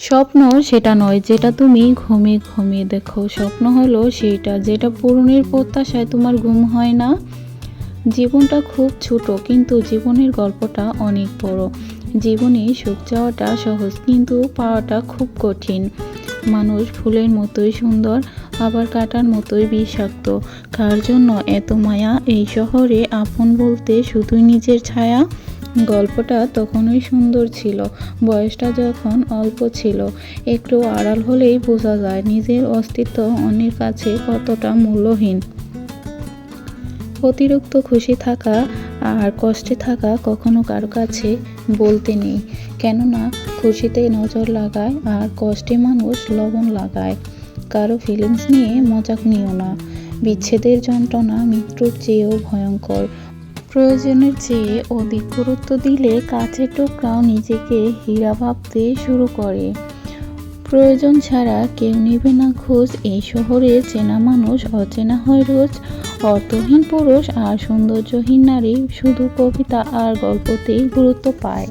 স্বপ্ন সেটা নয়, যেটা তুমি ঘুমিয়ে ঘুমিয়ে দেখো। স্বপ্ন হলো সেইটা, যেটা পূরণের প্রত্যাশায় তোমার ঘুম হয় না। জীবনটা খুব ছোট, কিন্তু জীবনের গল্পটা অনেক বড়। জীবনে সুখ চাওয়াটা সহজ, কিন্তু পাওয়াটা খুব কঠিন। মানুষ ফুলের মতোই সুন্দর, আবার কাটার মতোই বিষাক্ত। কার জন্য এত মায়া? এই শহরে আপন বলতে শুধুই নিজের ছায়া। গল্পটা তখনই সুন্দর ছিল, বয়সটা যখন অল্প ছিল। একটু আড়াল হলেই বোঝা যায় নিজের অস্তিত্ব অন্যের কাছে কতটা মূল্যহীন। অতিরিক্ত খুশি থাকা আর কষ্টে থাকা কখনো কারও কাছে বলতে নেই, কেননা খুশিতে নজর লাগায় আর কষ্টে মানুষ লবণ লাগায়। কারও ফিলিংস নিয়ে মজাক নিও না। বিচ্ছেদের যন্ত্রণা মৃত্যুর চেয়েও ভয়ঙ্কর। প্রয়োজনের চেয়ে অধিক গুরুত্ব দিলে কাছের টুকরাও নিজেকে হীরা ভাবতে শুরু করে। প্রয়োজন ছাড়া কেউ নেবে না খোঁজ। এই শহরে চেনা মানুষ, অচেনা হয় রোজ অর্থহীন পুরুষ আর সৌন্দর্যহীন নারী শুধু কবিতা আর গল্পতেই গুরুত্ব পায়।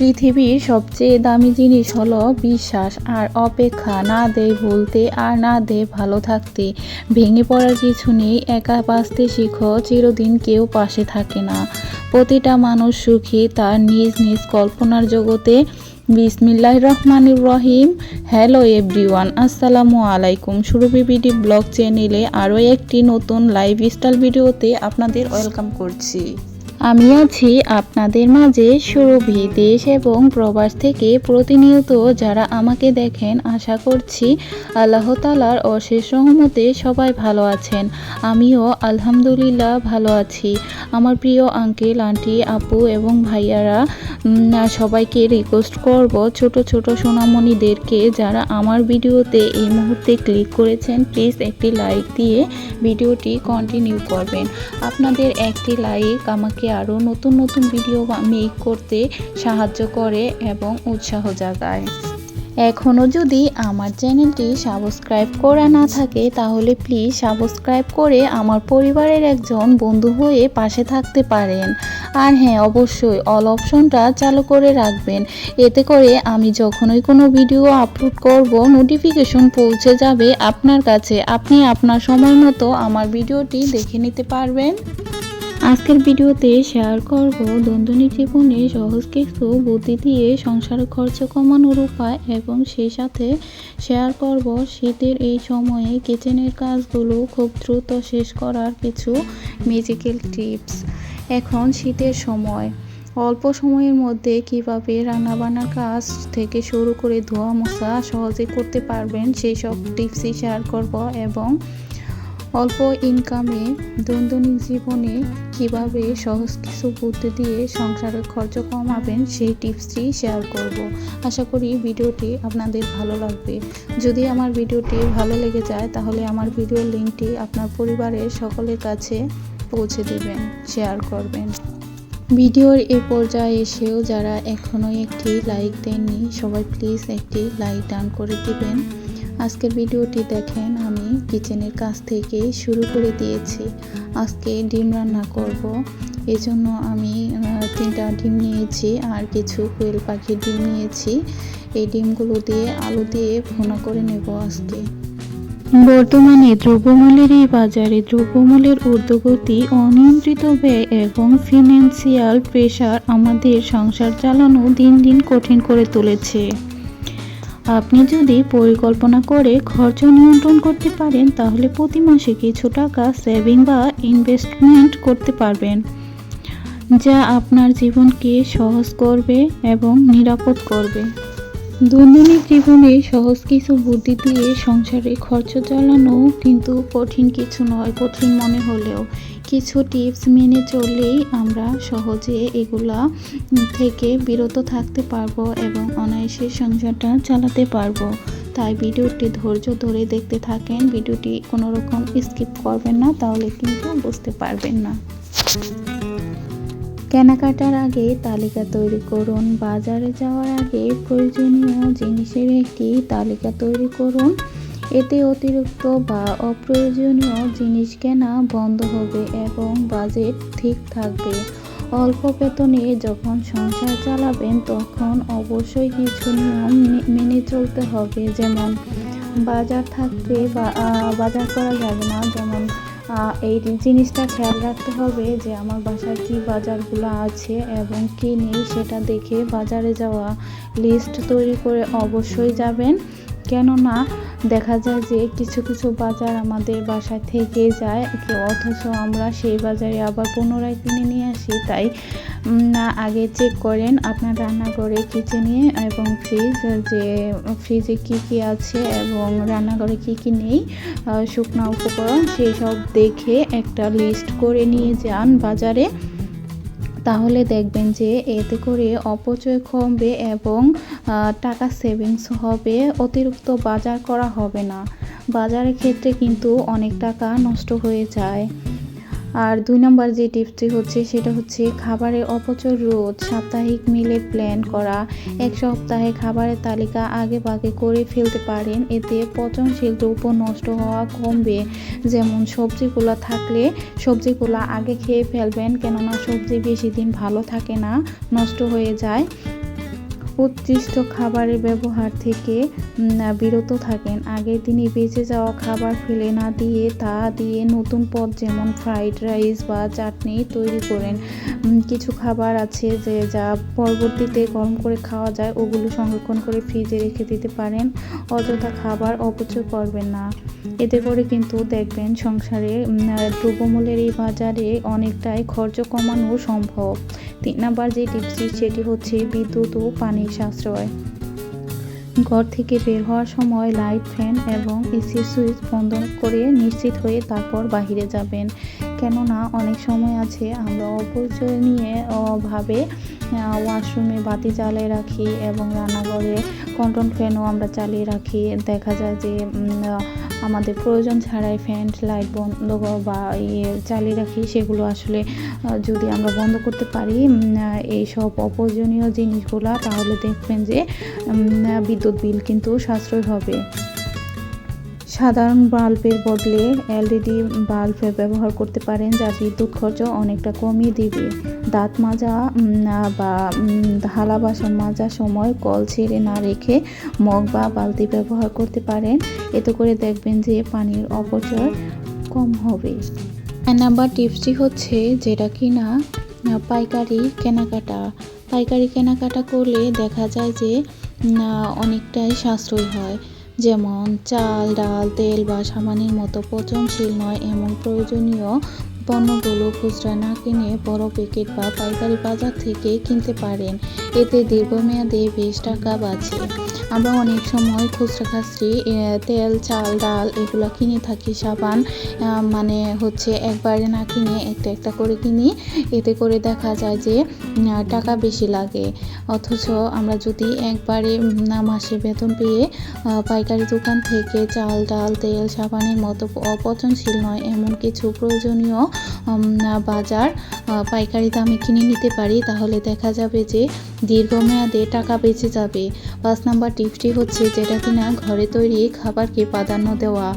পৃথিবীর সবচেয়ে দামি জিনিস হলো বিশ্বাস। আর অপেক্ষা না দেয় ভুলতে আর না দেয় ভালো থাকতে। ভেঙে পড়ার কিছু নেই, একা বাঁচতে শিখো, চিরদিন কেউ পাশে থাকে না। প্রতিটা মানুষ সুখী, তার নিজ নিজ কল্পনার জগতে। বিসমিল্লাহ রহমানুর রহিম। হ্যালো এভরিওয়ান, আসসালামু আলাইকুম। সুরভি বিডি ব্লগ চ্যানেলে আরও একটি নতুন লাইফ স্টাইল ভিডিওতে আপনাদের ওয়েলকাম করছি। আমি আছি আপনাদের মাঝে সুরভি দেশ এবং প্রবাস থেকে প্রতিনিয়ত যারা আমাকে দেখেন, আশা করছি আল্লাহ তালার অশেষ রহমতে সবাই ভালো আছেন। আমিও আলহামদুলিল্লাহ ভালো আছি। আমার প্রিয় আঙ্কেল আন্টি আপু এবং ভাইয়ারা সবাইকে রিকোয়েস্ট করব ছোট ছোট সোনামণিদেরকে যারা আমার ভিডিওতে এই মুহূর্তে ক্লিক করেছেন প্লিজ একটি লাইক দিয়ে ভিডিওটি কন্টিনিউ করবেন। আপনাদের একটি লাইক আমাকে আরও নতুন নতুন ভিডিও মেক করতে সাহায্য করে এবং উৎসাহ জাগায়। এখনও যদি আমার চ্যানেলটি সাবস্ক্রাইব করা না থাকে, তাহলে প্লিজ সাবস্ক্রাইব করে আমার পরিবারের একজন বন্ধু হয়ে পাশে থাকতে পারেন। আর হ্যাঁ অবশ্যই অল অপশনটা চালু করে রাখবেন। এতে করে আমি যখনই কোনো ভিডিও আপলোড করব নোটিফিকেশন পৌঁছে যাবে আপনার কাছে। আপনি আপনার সময় মতো আমার ভিডিওটি দেখে নিতে পারবেন। আজকের ভিডিওতে শেয়ার করব দৈনন্দিন জীবনে সহজ কিছু বুদ্ধি দিয়ে সংসার খরচ কমানোর উপায় এবং সেই সাথে শেয়ার করব শীতের এই সময়ে কিচেনের কাজগুলো খুব দ্রুত শেষ করার কিছু ম্যাজিক্যাল টিপস এখন শীতের সময়। অল্প সময়ের মধ্যে কীভাবে রান্নাবান্নার কাজ থেকে শুরু করে ধোয়া মোছা সহজে করতে পারবেন সেই সব টিপসই শেয়ার করব এবং অল্প ইনকামে দৈনন্দিন জীবনে কীভাবে সহজ কিছু বুদ্ধি দিয়ে সংসারের খরচ কমাবেন, সেই টিপসটি শেয়ার করব। আশা করি ভিডিওটি আপনাদের ভালো লাগবে। যদি আমার ভিডিওটি ভালো লেগে যায়, তাহলে আমার ভিডিওর লিঙ্কটি আপনার পরিবারের সকলের কাছে পৌঁছে দেবেন শেয়ার করবেন। ভিডিওর এ পর্যায়ে এসেও যারা এখনও একটি লাইক দেননি, সবাই প্লিজ একটি লাইক ডান করে দিবেন। আজকের ভিডিওটি দেখেন আমি কিচেনের কাজ থেকে শুরু করে দিয়েছি। আজকে ডিম রান্না করব। এজন্য আমি তিনটা ডিম নিয়েছি আর কিছু কোয়েল পাখির ডিম নিয়েছি। এই ডিমগুলো দিয়ে আলু দিয়ে ভুনা করে নেব আজকে। বর্তমানে দ্রব্যমূল্যের এই বাজারে দ্রব্যমূল্যের ঊর্ধ্বগতি, অনিয়ন্ত্রিত ব্যয় এবং ফিনান্সিয়াল প্রেশার আমাদের সংসার চালানো দিন দিন কঠিন করে তুলেছে। আপনি যদি পরিকল্পনা করে খরচ নিয়ন্ত্রণ করতে পারেন, তাহলে প্রতি মাসে কিছু টাকা সেভিং বা ইনভেস্টমেন্ট করতে পারবেন, যা আপনার জীবনকে সহজ করবে এবং নিরাপদ করবে। দৈনন্দিন জীবনে সহজ কিছু বুদ্ধি দিয়ে সংসারে খরচ চালানো কিন্তু কঠিন কিছু নয়, কঠিন মনে হলেও। কিছু টিপস মেনে চললেই আমরা সহজে এগুলা থেকে বিরত থাকতে পারব এবং অনায়াসে সংসারটা চালাতে পারব। তাই ভিডিওটি ধৈর্য ধরে দেখতে থাকেন। ভিডিওটি কোনো রকম স্কিপ করবেন না, তাহলে কিন্তু বুঝতে পারবেন না। কেনাকাটার আগে তালিকা তৈরি করুন। বাজারে যাওয়ার আগে প্রয়োজনীয় জিনিসের একটি তালিকা তৈরি করুন। এতে অতিরিক্ত বা অপ্রয়োজনীয় জিনিস কেনা বন্ধ হবে এবং বাজেট ঠিক থাকবে। অল্প বেতনে যখন সংসার চালাবেন, তখন অবশ্যই কিছু নিয়ম মেনে চলতে হবে। যেমন, বাজার থাকবে বা বাজার করা যাবে না। যেমন এই জিনিসটা খেয়াল রাখতে হবে যে আমার বাসায় কি বাজারগুলো আছে এবং কি নেই সেটা দেখে বাজারে যাওয়া লিস্ট তৈরি করে অবশ্যই যাবেন। কেননা দেখা যায় যে কিছু কিছু বাজার আমাদের বাসায় থেকে যায় অথচ আমরা সেই বাজারে আবার পুনরায় কিনে নিয়ে আসি। তাই না, আগে চেক করেন আপনার রান্নাঘরে কিচেনে এবং ফ্রিজ যে ফ্রিজে কি কি আছে এবং রান্নাঘরে কি কি নেই শুকনো উপকরণ সেই সব দেখে একটা লিস্ট করে নিয়ে যান বাজারে। তাহলে দেখবেন যে এতে করে অপচয় কমবে এবং টাকা সেভিংস হবে, অতিরিক্ত বাজার করা হবে না। বাজারের ক্ষেত্রে কিন্তু অনেক টাকা নষ্ট হয়ে যায়। আর দুই নম্বর যে টিপসটি হচ্ছে, সেটা হচ্ছে খাবারের অপচয় রোধ। সাপ্তাহিক মিলে প্ল্যান করা। এক সপ্তাহে খাবারের তালিকা আগে ভাগে করে ফেলতে পারেন। এতে পচনশীল দ্রব্য নষ্ট হওয়া কমবে। যেমন সবজিগুলো থাকলে সবজিগুলো আগে খেয়ে ফেলবেন, কেননা সবজি বেশি দিন ভালো থাকে না, নষ্ট হয়ে যায়। উৎকৃষ্ট খাবারের ব্যবহার থেকে বিরত থাকেন। আগে তিনি বেঁচে যাওয়া খাবার ফেলে না দিয়ে, তা দিয়ে নতুন পদ যেমন ফ্রাইড রাইস বা চাটনি তৈরি করেন। কিছু খাবার আছে যে, যা পরবর্তীতে গরম করে খাওয়া যায়, ওগুলো সংরক্ষণ করে ফ্রিজে রেখে দিতে পারেন। অযথা খাবার অপচয় করবেন না। এতে করে কিন্তু দেখবেন সংসারে দ্রব্যমূল্যের এই বাজারে অনেকটাই খরচ কমানো সম্ভব। তিন নাম্বার যে টিপসটি, সেটি হচ্ছে বিদ্যুৎ ও পানির সাশ্রয় ঘর থেকে বের হওয়ার সময় লাইট ফ্যান এবং এসি সুইচ বন্ধ করে নিশ্চিত হয়ে তারপর বাহিরে যাবেন। কেননা, অনেক সময় আছে আমরা অপরিচয় নিয়ে ভাবে ওয়াশরুমে বাতি জ্বালিয়ে রাখি এবং রান্নাঘরে কন্ট্রোল ফ্যানও আমরা চালিয়ে রাখি। দেখা যায় যে আমাদের প্রয়োজন ছাড়াই ফ্যান, লাইট বন্ধ বা ইয়ে চালিয়ে রাখি, সেগুলো আসলে যদি আমরা বন্ধ করতে পারি এই সব অপ্রয়োজনীয় জিনিসগুলা, তাহলে দেখবেন যে বিদ্যুৎ বিল কিন্তু সাশ্রয় হবে। সাধারণ বাল্বের বদলে এলইডি বাল্ব ব্যবহার করতে পারেন, যা বিদ্যুৎ খরচ অনেকটা কমিয়ে দিবে। দাঁত মাজা বা থালা বাসন মাজার সময় কল ছেড়ে না রেখে মগ বা বালতি ব্যবহার করতে পারেন। এতে করে দেখবেন যে পানির অপচয় কম হবে। নাম্বার টিপসটি হচ্ছে যেটা কি না, পাইকারি কেনাকাটা। পাইকারি কেনাকাটা করলে দেখা যায় যে অনেকটাই সাশ্রয় হয়। যেমন চাল, ডাল, তেল বা সামানির মতো পচনশীল নয়, এমন প্রয়োজনীয় পণ্যগুলো খুচরা না কিনে বড় প্যাকেট বা পাইকারি বাজার থেকে কিনতে পারেন। এতে দীর্ঘমেয়াদে বেশ টাকা বাঁচে। আমরা অনেক সময় খুচরা খাচরি তেল, চাল, ডাল এগুলো কিনে থাকি সাবান মানে হচ্ছে একবারে না কিনে একটা একটা করে কিনি। এতে করে দেখা যায় যে টাকা বেশি লাগে। অথচ আমরা যদি একবারে না মাসে বেতন পেয়ে পাইকারি দোকান থেকে চাল, ডাল, তেল, সাবানের মতো অপচনশীল নয়, এমন কিছু প্রয়োজনীয় বাজার পাইকারি দামে কিনে নিতে পারি, তাহলে দেখা যাবে যে দীর্ঘমেয়াদে টাকা বেঁচে যাবে। পাঁচ নাম্বার টিপসটি হচ্ছে যেটা কিনা ঘরে তৈরি খাবারকে প্রাধান্য দেওয়া।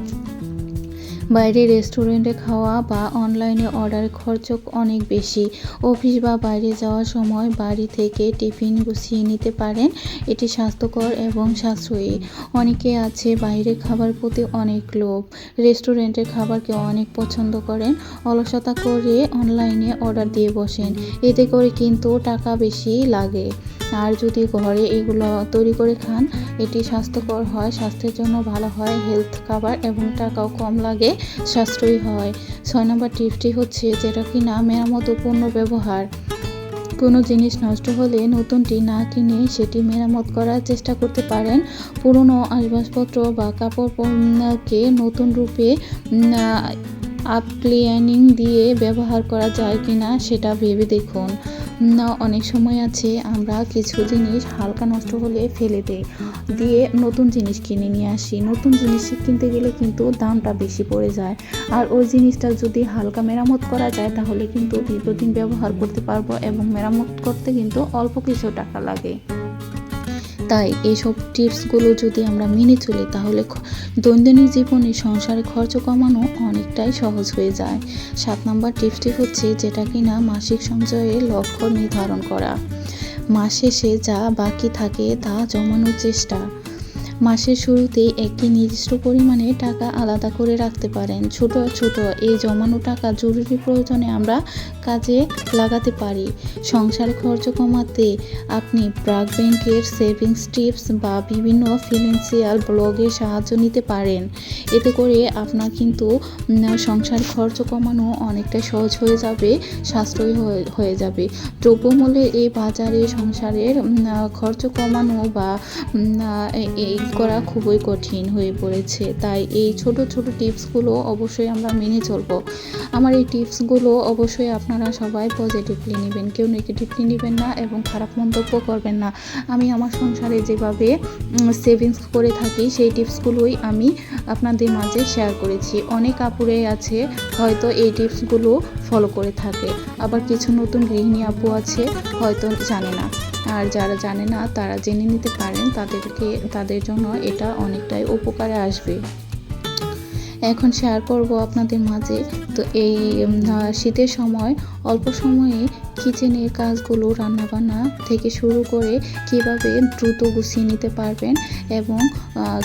বাইরে রেস্টুরেন্টে খাওয়া বা অনলাইনে অর্ডার খরচ অনেক বেশি। অফিস বা বাইরে যাওয়ার সময় বাড়ি থেকে টিফিন গুছিয়ে নিতে পারেন। এটি স্বাস্থ্যকর এবং সাশ্রয়ী। অনেকে আছে বাইরের খাবার প্রতি অনেক লোভ। রেস্টুরেন্টের খাবারকে অনেক পছন্দ করেন। অলসতা করে অনলাইনে অর্ডার দিয়ে বসেন। এতে করে কিন্তু টাকা বেশি লাগে। আর যদি ঘরে এগুলো তৈরি করে খান, এটি স্বাস্থ্যকর হয়, স্বাস্থ্যের জন্য ভালো হয় হেলথ খাবার এবং টাকাও কম লাগে। সাশ্রয়ী হয়। ছয় নম্বর টিপসটি হচ্ছে যেটা কিনা মেরামত পণ্য ব্যবহার। কোনো জিনিস নষ্ট হলে নতুনটি না কিনে সেটি মেরামত করার চেষ্টা করতে পারেন। পুরনো আসবাবপত্র বা কাপড় পণ্যকে নতুন রূপে আপ ক্লিয়ানিং দিয়ে ব্যবহার করা যায় কিনা সেটা ভেবে দেখুন। না, অনেক সময় আছে, আমরা কিছু জিনিস হালকা নষ্ট হলে ফেলে দেয় দিয়ে নতুন জিনিস কিনে নিয়ে আসি। নতুন জিনিস কিনতে গেলে কিন্তু দামটা বেশি পড়ে যায়। আর ওই জিনিসটা যদি হালকা মেরামত করা যায়, তাহলে কিন্তু দীর্ঘদিন ব্যবহার করতে পারব এবং মেরামত করতে কিন্তু অল্প কিছু টাকা লাগে। তাই এইসব টিপসগুলো যদি আমরা মেনে চলি, তাহলে দৈনন্দিন জীবনে সংসারে খরচ কমানো অনেকটাই সহজ হয়ে যায়। সাত নম্বর টিপসটি হচ্ছে যেটা কিনা মাসিক সঞ্চয়ের লক্ষ্য নির্ধারণ করা। মাসে শেষে যা বাকি থাকে তা জমানোর চেষ্টা। মাসের শুরুতেই একটি নির্দিষ্ট পরিমাণে টাকা আলাদা করে রাখতে পারেন। ছোট ছোট এই জমানো টাকা জরুরি প্রয়োজনে আমরা কাজে লাগাতে পারি। সংসার খরচ কমাতে আপনি ব্রাক ব্যাংকের সেভিংস টিপস বা বিভিন্ন ফিনান্সিয়াল ব্লগের সাহায্য নিতে পারেন। এতে করে আপনার কিন্তু সংসার খরচ কমানো অনেকটা সহজ হয়ে যাবে, সাশ্রয়ী হয়ে- যাবে। দ্রব্যমূল্যের এই বাজারে সংসারের খরচ কমানো বা এই করা খুবই কঠিন হয়ে পড়েছে। তাই এই ছোট ছোট টিপসগুলো অবশ্যই আমরা মেনে চলবো। আমার এই টিপসগুলো অবশ্যই আপনারা সবাই পজিটিভলি নেবেন, কেউ নেগেটিভলি নেবেন না এবং খারাপ মন্তব্য করবেন না। আমি আমার সংসারে যেভাবে সেভিংস করে থাকি, সেই টিপসগুলোই আমি আপনাদের মাঝে শেয়ার করেছি। অনেক আপুরে আছে, হয়তো এই টিপসগুলো ফলো করে থাকে। আবার কিছু নতুন গৃহিণী আপু আছে, হয়তো জানে না। আর যারা জানে না, তারা জেনে নিতে পারেন তাদেরকে, তাদের জন্য এটা অনেকটাই উপকারে আসবে। এখন শেয়ার করব আপনাদের মাঝে। তো এই শীতের সময় অল্প সময়ে কিচেনের কাজগুলো, রান্নাবান্না থেকে শুরু করে কীভাবে দ্রুত গুছিয়ে নিতে পারবেন এবং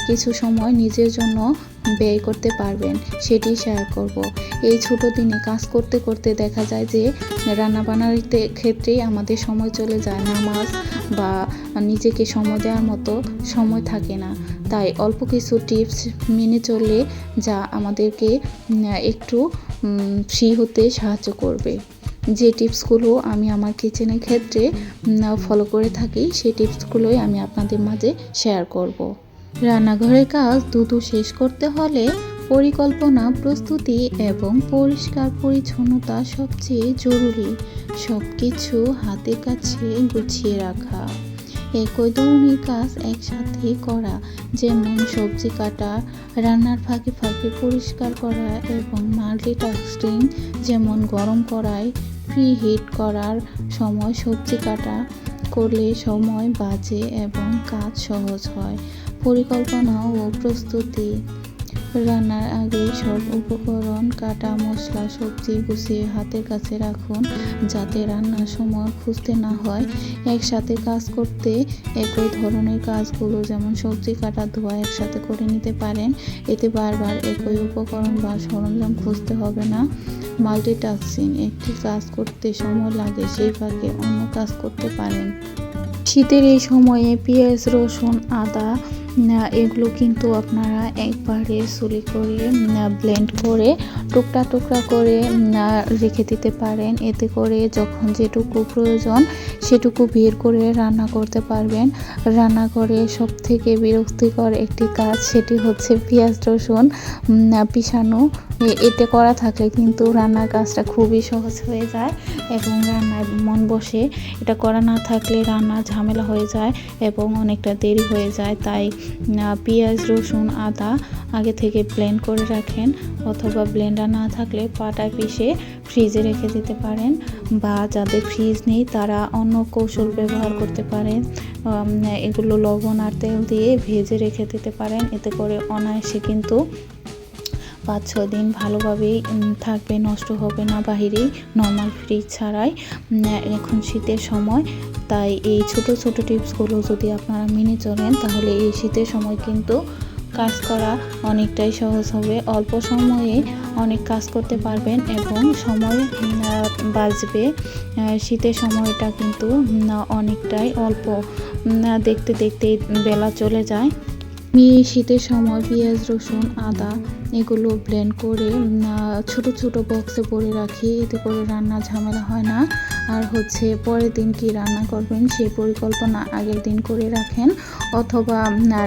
কিছু সময় নিজের জন্য ব্যয় করতে পারবেন, সেটি শেয়ার করব। এই ছোট দিনে কাজ করতে করতে দেখা যায় যে রান্নাবান্নার তে- ক্ষেত্রেই আমাদের সময় চলে যায়, নামাজ বা নিজেকে সময় দেওয়ার মতো সময় থাকে না। তাই অল্প কিছু টিপস মেনে চললে যা আমাদেরকে একটু ফ্রি হতে সাহায্য করবে। যে টিপসগুলো আমি আমার কিচেনের ক্ষেত্রে ফলো করে থাকি, সেই টিপসগুলোই আমি আপনাদের মাঝে শেয়ার করব। রান্নাঘরের কাজ দ্রুত শেষ করতে হলে পরিকল্পনা, প্রস্তুতি এবং পরিষ্কার পরিচ্ছন্নতা সবচেয়ে জরুরি। সব কিছু হাতের কাছে গুছিয়ে রাখা। একই ধরনের কাজ একসাথে করা, যেমন সবজি কাটা, রান্নার ফাঁকে ফাঁকে পরিষ্কার করা এবং মাল্টিটাস্কিং, যেমন গরম কড়াই প্রিহিট করার সময় সবজি কাটা করলে সময়, বাজে এবং কাজ সহজ হয়। পরিকল্পনা ও প্রস্তুতি। রান্নার আগে সব উপকরণ, কাটা, মশলা, সবজি গুছিয়ে হাতের কাছে রাখুন যাতে রান্নার সময় খুঁজতে না হয়। একসাথে কাজ করতে একই ধরনের কাজগুলো যেমন সবজি কাটা, ধোয়া একসাথে করে নিতে পারেন। এতে বারবার একই উপকরণ বা সরঞ্জাম খুঁজতে হবে না। মাল্টিটাস্কিং, একটি কাজ করতে সময় লাগে, সেই ফাঁকে অন্য কাজ করতে পারেন। শীতের এই সময়ে পেঁয়াজ, রসুন, আদা এগুলো কিন্তু আপনারা একবারে সুলি করে ব্লেন্ড করে, টুকরা টুকরা করে রেখে দিতে পারেন। এতে করে যখন যেটুকু প্রয়োজন সেটুকু বের করে রান্না করতে পারবেন। রান্না করে সব থেকে বিরক্তিকর একটি কাজ সেটি হচ্ছে পেঁয়াজ রসুন পিসানো এ- এটা করা থাকলে কিন্তু রান্নার কাজটা খুবই সহজ হয়ে যায় এবং রান্নায় মন বসে। এটা করা না থাকলে রান্না ঝামেলা হয়ে যায় এবং অনেকটা দেরি হয়ে যায়। তাই পেঁয়াজ, রসুন, আদা আগে থেকে ব্লেন্ড করে রাখেন অথবা ব্লেন্ডার না থাকলে পাটায় পিষে ফ্রিজে রেখে দিতে পারেন বা যাদের ফ্রিজ নেই তারা অন্য কৌশল ব্যবহার করতে পারেন। এগুলো লবণ আর তেল দিয়ে ভেজে রেখে দিতে পারেন। এতে করে অনায়াসে কিন্তু পাঁচ ছ দিন ভালোভাবেই থাকবে, নষ্ট হবে না বাহিরেই নর্মাল ফ্রিজ ছাড়াই। এখন শীতের সময়, তাই এই ছোট ছোট টিপসগুলো যদি আপনারা মেনে চলেন, তাহলে এই শীতের সময় কিন্তু কাজ করা অনেকটাই সহজ হবে। অল্প সময়ে অনেক কাজ করতে পারবেন এবং সময় বাঁচবে। শীতের সময়টা কিন্তু অনেকটাই অল্প। দেখতে দেখতে বেলা চলে যায়। এই শীতের সময় পেঁয়াজ, রসুন, আদা এগুলো ব্লেন্ড করে ছোট ছোট বক্সে ভরে রাখি। এতে করে রান্না ঝামেলা হয় না। আর হচ্ছে পরের দিন কি রান্না করবেন সেই পরিকল্পনা আগের দিন করে রাখেন। অথবা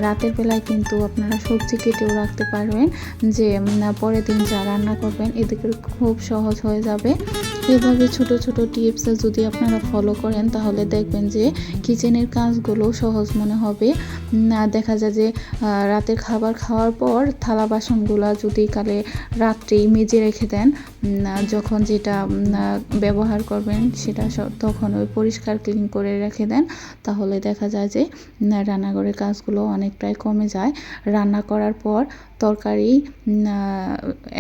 রাতের বেলায় কিন্তু আপনারা সবজি কেটেও রাখতে পারবেন। যে পরের দিন যা রান্না করবেন এদিকে খুব সহজ হয়ে যাবে। এভাবে ছোট ছোট টিপস যদি আপনারা ফলো করেন, তাহলে দেখবেন যে কিচেনের কাজগুলো সহজ মনে হবে। না, দেখা যায় যে রাতের খাবার খাওয়ার পর থালা বাসনগুলো যদি কালে রাত্রেই মেজে রেখে দেন যখন যেটা ব্যবহার করবেন সেটা তখন ওই পরিষ্কার ক্লিন করে রেখে দেন। তাহলে দেখা যায় যে রান্নাঘরের কাজগুলো অনেকটাই কমে যায়। রান্না করার পর তরকারি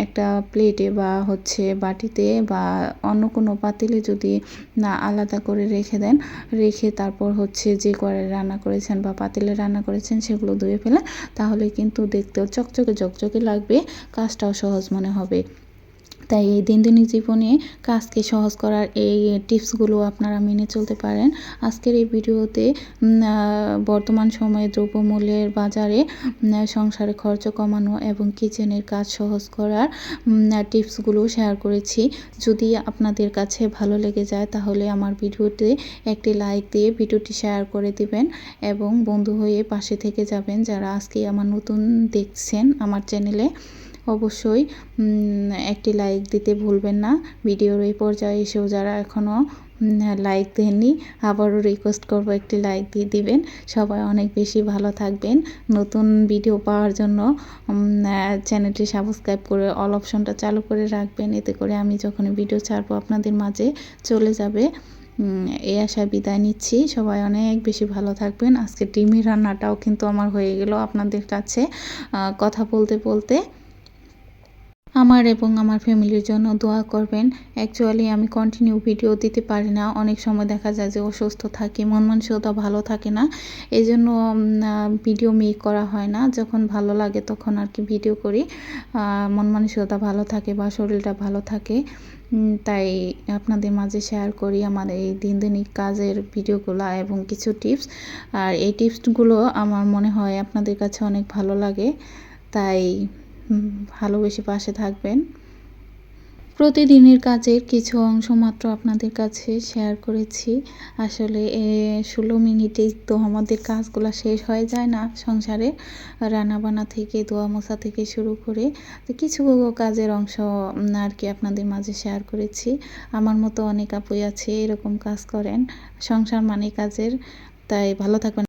একটা প্লেটে বা হচ্ছে বাটিতে বা অন্য কোনো পাতিলে যদি, না, আলাদা করে রেখে দেন, রেখে তারপর হচ্ছে যে করে রান্না করেছেন বা পাতিলে রান্না করেছেন সেগুলো ধুয়ে ফেলেন তাহলে কিন্তু দেখতেও চকচকে চকচকে লাগবে, কাজটাও সহজ মনে হবে। তাই এই দিনদিনই জীবনে কাজকে সহজ করার এই টিপসগুলো আপনারা মেনে চলতে পারেন। আজকের এই ভিডিওতে বর্তমান সময়ে দ্রব্যমূল্যের বাজারে সংসারে খরচ কমানো এবং কিচেনের কাজ সহজ করার টিপসগুলো শেয়ার করেছি। যদি আপনাদের কাছে ভালো লেগে যায়, তাহলে আমার ভিডিওতে একটি লাইক দিয়ে ভিডিওটি শেয়ার করে দিবেন এবং বন্ধু হয়ে পাশে থেকে যাবেন যারা আজকে আমার নতুন দেখছেন আমার চ্যানেলে। অবশ্যই একটি লাইক দিতে ভুলবেন না। ভিডিওর এই পর্যায়ে এসেও যারা এখনও লাইক দেননি, আবারও রিকোয়েস্ট করব একটি লাইক দিয়ে দিবেন। সবাই অনেক বেশি ভালো থাকবেন। নতুন ভিডিও পাওয়ার জন্য চ্যানেলটি সাবস্ক্রাইব করে অল অপশনটা চালু করে রাখবেন। এতে করে আমি যখন ভিডিও ছাড়বো আপনাদের মাঝে চলে যাবে। এই আশায় বিদায় নিচ্ছি। সবাই অনেক বেশি ভালো থাকবেন। আজকে ডিমের রান্নাটাও কিন্তু আমার হয়ে গেল আপনাদের কাছে। কথা বলতে বলতে আমার এবং আমার ফ্যামিলির জন্য দোয়া করবেন। অ্যাকচুয়ালি আমি কন্টিনিউ ভিডিও দিতে পারি না। অনেক সময় দেখা যায় যে অসুস্থ থাকি, মন মানসিকতা ভালো থাকে না। এই জন্য ভিডিও মেক করা হয় না। যখন ভালো লাগে তখন আর কি ভিডিও করি। মন মানসিকতা ভালো থাকে বা শরীরটা ভালো থাকে। তাই আপনাদের মাঝে শেয়ার করি আমার এই দিন দৈনিক কাজের ভিডিওগুলো এবং কিছু টিপস আর এই টিপসগুলো আমার মনে হয় আপনাদের কাছে অনেক ভালো লাগে। তাই ভালোবেসে পাশে থাকবেন। প্রতিদিনের কাজের কিছু অংশ মাত্র আপনাদের কাছে শেয়ার করেছি। আসলে ষোলো মিনিটেই তো আমাদের কাজগুলো শেষ হয়ে যায় না সংসারে। রান্নাবান্না থেকে, দোয়া মোছা থেকে শুরু করে তো কিছু কাজের অংশ আর কি আপনাদের মাঝে শেয়ার করেছি। আমার মতো অনেক আপুই আছে, এরকম কাজ করেন। সংসার মানে কাজের। তাই ভালো থাকবেন